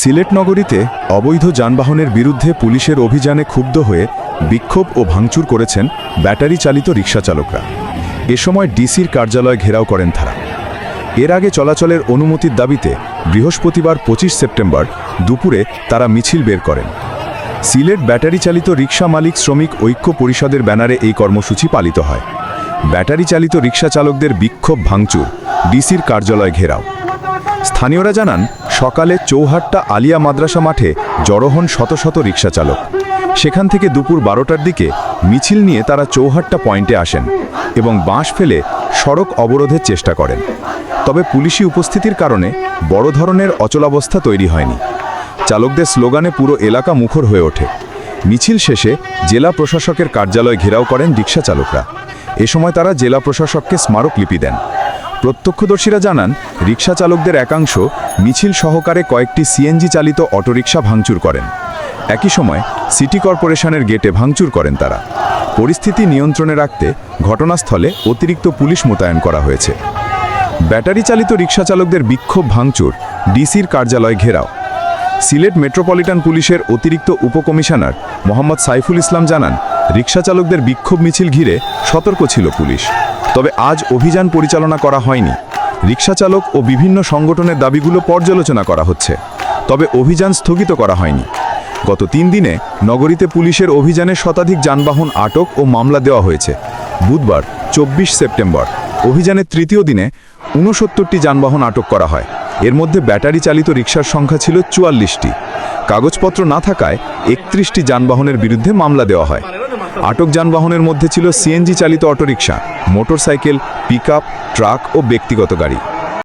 সিলেট নগরীতে অবৈধ যানবাহনের বিরুদ্ধে পুলিশের অভিযানে ক্ষুব্ধ হয়ে বিক্ষোভ ও ভাঙচুর করেছেন ব্যাটারি চালিত রিক্সা চালকরা এ সময় ডিসির কার্যালয় ঘেরাও করেন তারা। এর আগে চলাচলের অনুমতির দাবিতে বৃহস্পতিবার পঁচিশ সেপ্টেম্বর দুপুরে তারা মিছিল বের করেন। সিলেট ব্যাটারি চালিত রিক্সা মালিক শ্রমিক ঐক্য পরিষদের ব্যানারে এই কর্মসূচি পালিত হয়। ব্যাটারি চালিত রিক্সা চালকদের বিক্ষোভ ভাঙচুর, ডিসির কার্যালয় ঘেরাও। স্থানীয়রা জানান সকালে চৌহাট্টা আলিয়া মাদ্রাসা মাঠে জড়ো হন শত শত রিক্সা চালক সেখান থেকে দুপুর বারোটার দিকে মিছিল নিয়ে তারা চৌহাট্টা পয়েন্টে আসেন এবং বাঁশ ফেলে সড়ক অবরোধের চেষ্টা করেন। তবে পুলিশি উপস্থিতির কারণে বড় ধরনের অচলাবস্থা তৈরি হয়নি। চালকদের স্লোগানে পুরো এলাকা মুখর হয়ে ওঠে। মিছিল শেষে জেলা প্রশাসকের কার্যালয় ঘেরাও করেন রিক্সা চালকরা এ সময় তারা জেলা প্রশাসককে স্মারকলিপি দেন। প্রত্যক্ষদর্শীরা জানান রিক্সা চালকদের একাংশ মিছিল সহকারে কয়েকটি সিএনজি চালিত অটোরিকশা ভাঙচুর করেন। একই সময় সিটি কর্পোরেশনের গেটে ভাঙচুর করেন তারা। পরিস্থিতি নিয়ন্ত্রণে রাখতে ঘটনাস্থলে অতিরিক্ত পুলিশ মোতায়েন করা হয়েছে। ব্যাটারি চালিত রিক্সা চালকদের বিক্ষোভ ভাঙচুর, ডিসির কার্যালয় ঘেরাও। সিলেট মেট্রোপলিটন পুলিশের অতিরিক্ত উপকমিশনার মোহাম্মদ সাইফুল ইসলাম জানান রিক্সা চালকদের বিক্ষোভ মিছিল ঘিরে সতর্ক ছিল পুলিশ। তবে আজ অভিযান পরিচালনা করা হয়নি। রিক্সা চালক ও বিভিন্ন সংগঠনের দাবিগুলো পর্যালোচনা করা হচ্ছে। তবে অভিযান স্থগিত করা হয়নি। গত তিন দিনে নগরীতে পুলিশের অভিযানে শতাধিক যানবাহন আটক ও মামলা দেওয়া হয়েছে। বুধবার, চব্বিশ সেপ্টেম্বর, অভিযানের তৃতীয় দিনে ঊনসত্তরটি যানবাহন আটক করা হয়। এর মধ্যে ব্যাটারি চালিত রিক্সার সংখ্যা ছিল চুয়াল্লিশটি। কাগজপত্র না থাকায় একত্রিশটি যানবাহনের বিরুদ্ধে মামলা দেওয়া হয়। আটক যানবাহনের মধ্যে ছিল সিএনজি চালিত auto rickshaw motorcycle pickup truck ও ব্যক্তিগত গাড়ি।